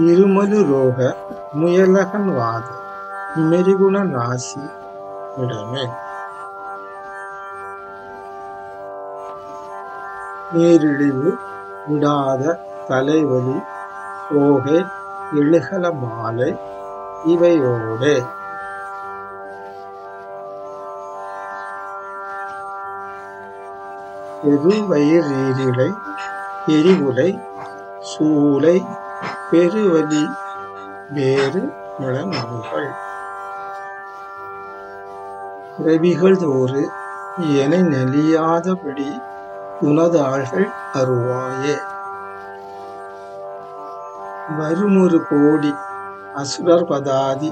இருமலு ரோக முயலகன் வாத மெருகுண நாசி இடமே. நேரிழிவு விடாத தலைவலி சோகை எழுகல மாலை இவையோடு. பெருவயிறீரிலை எரிவுலை சூளை பெருவலி வேறு முழநூல்கள் பிறவிகள் தோறு என நெளியாதபடி உனதாள்கள் அருவாயே. வருமொரு கோடி அசுரர் பதாதி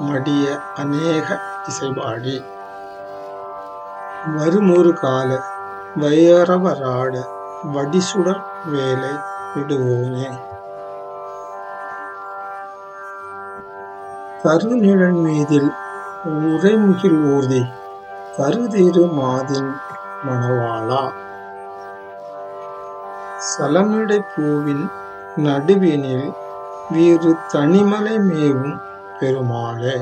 மடிய அநேக இசைபாடி. வருமொரு கால வையரவராட வடிசுடர் வேலை விடுவோனே கருநிழல் மீதில் உரைமுகில் ஊர்தி கருதிரு மாதின் மணவாளா. சலமிடை பூவின் நடுவினில் வீறு தனிமலை மேவும் பெருமாளே.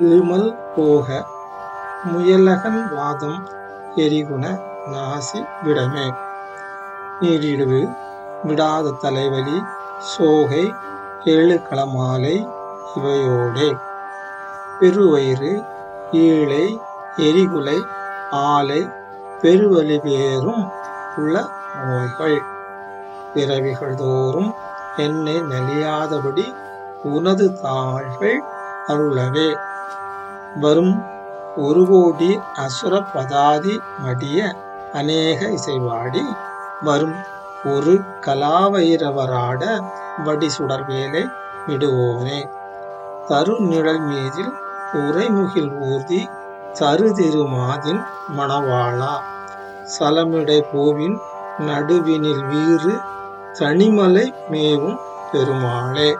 இருமல் போக முயலகன் வாதம் எரிகுண நாசி விடமே. நீரிழிவு விடாத தலைவலி சோகை ஏழு மாலை இவையோடே. பெருவயிறு ஈழை எரிகுலை ஆலை பெருவலி பேரும் உள்ள நோய்கள். பிறவிகள் தோறும் என்னை நலியாதபடி உனது தாள்கள் அருளவே. வரும் ஒரு கோடி அசுர பதாதி மடிய அநேக இசைவாடி வரும் ஒரு கலாவைரவராட வடி சுடர் வேலை விடுவோனே. தரு நிழல் மீதில் உரைமுகில் ஊர்தி தருதிருமாதின் மணவாளா. சலமிடை பூவின் நடுவினில் வீறு தனிமலை மேவும் பெருமாளே.